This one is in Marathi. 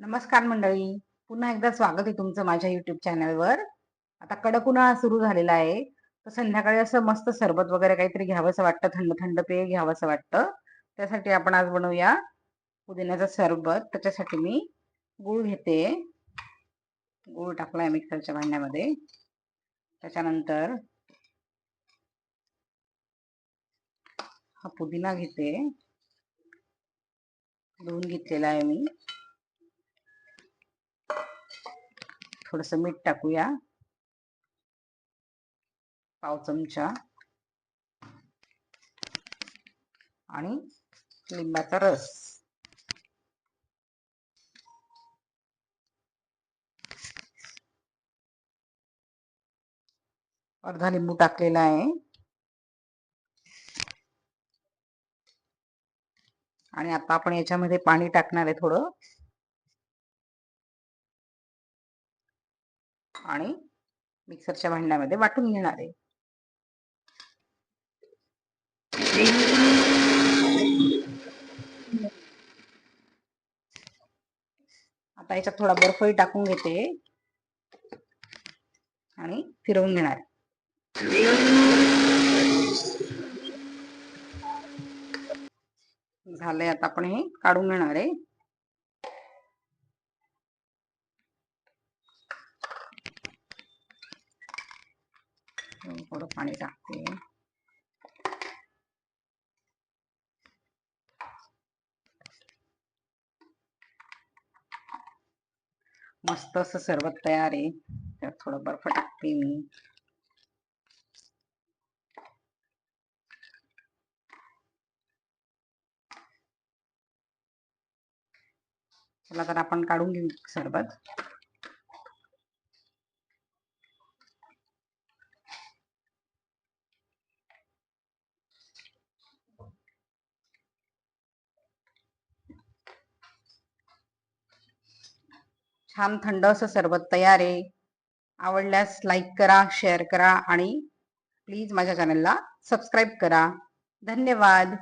नमस्कार मंडळी. पुन्हा एकदा स्वागत आहे तुमचं माझ्या युट्यूब चॅनलवर आता कडक उन्हाळा सुरू झालेला आहे. तर संध्याकाळी असं मस्त सरबत वगैरे काहीतरी घ्यावंसं वाटतं थंड थंड पेय घ्यावंसं वाटतं. त्यासाठी आपण आज बनवूया पुदिन्याचं सरबत. त्याच्यासाठी मी गूळ घेते. गूळ टाकलाय मिक्सरच्या भांड्यामध्ये. त्याच्यानंतर हा पुदिना घेते. धुवून घेतलेला आहे मी. थोडस मीठ टाकूया. पाव चमचा. आणि लिंबाचा रस. अर्धा लिंबू टाकलेला आहे. आणि आता आपण याच्यामध्ये पाणी टाकणार आहे थोडं. आणि मिक्सरच्या भांड्यामध्ये वाटून घेणार आहे. आता याच्यात थोडा बर्फही टाकून घेते. आणि फिरवून घेणार झालंय आता आपण हे काढून घेणार आहे. थोडं पाणी टाकते. मस्त असं सरबत तयार आहे. त्यात थोडं बर्फ टाकते मी. चला तर आपण काढून घेऊ सरबत. छान थंड असं सरबत तयार आहे. आवडल्यास लाईक करा शेअर करा आणि प्लीज माझ्या चॅनलला सबस्क्राईब करा. धन्यवाद.